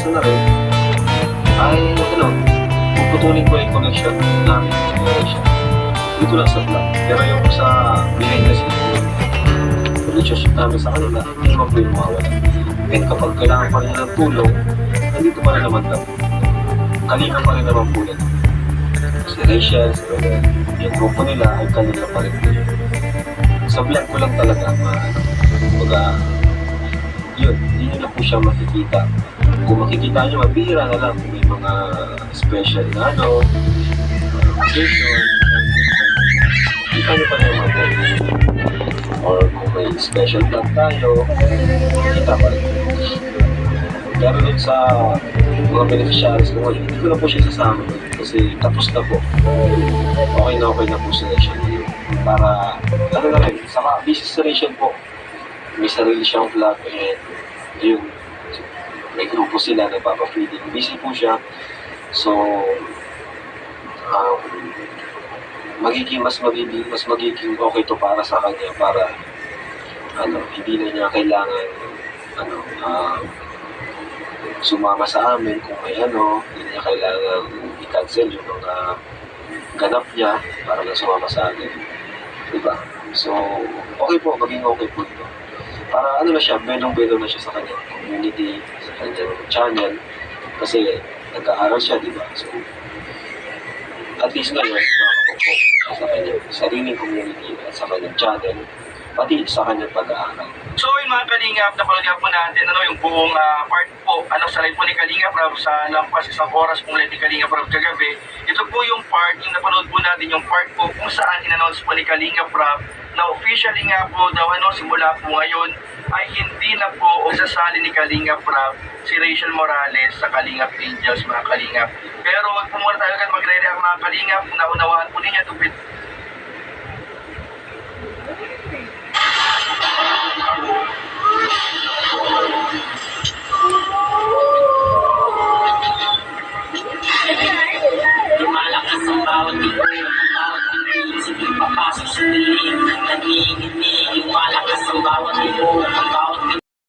kinabukasan na rin, ay ano, puputulin ko yung connection namin. Connection. Dito lang sa vlog. Pero yung sa behind the scene, relationship namin sa kanila, hindi po yung mawala. And kapag kailangan pa rin ng tulong, nandito pa rin naman kami. Kanina pa rin naman po yan. Si Rachel, si Rodel, yung grupo nila ay kanila pa rin. Sa vlog ko lang talaga, ma, ano, kumbaga, po siya makikita. Kung makikita nyo, mabihira na lang may mga special na ano, occasion, kita nyo pa naman po. Or kung may special vlog tayo, kita pa rin. Pero dun sa mga beneficiaries ko ngayon, hindi ko na po siya sasama kasi tapos na po. Okay na okay na po si Rachel. Para, ano na rin, saka si Rachel po. May sarili siyang vlog and yun, may grupo sila na papafeeding. Busy po siya. So, um, magiging mas magiging mas magiging okay to para sa kanya para ano hindi na niya kailangan ano um, sumama sa amin kung may ano hindi niya kailangan i-cancel yung mga ganap niya para lang sumama sa atin diba so okay po maging okay po ito para ano na siya belong-belong na siya sa kanyang community sa kanyang channel kasi nag-aaral siya diba so at least ngayon, nakakapag-focus siya sa kanyang sariling community at sa kanyang channel, pati sa kanyang pag-aaral. So yun mga Kalingap, nga po natin ano, yung buong ah, part po, ano sa live po ni Kalingap Rob sa lampas isang oras pong live ni Kalingap Rob kagabi. Ito po yung part, yung napanood po natin yung part po kung saan in-announce po ni Kalingap Rob na officially nga po daw ano, simula po ngayon ay hindi na po sasali ni Kalinga Prab si Rachel Morales sa Kalingap Angels mga Kalingap. Pero wag po muna tayo kan magre-react mga Kalingap, naunawahan po ninyo tupit Lumalakas ang bawat ito, ang bawat ang isip, ipapasok sa dilim. Amen.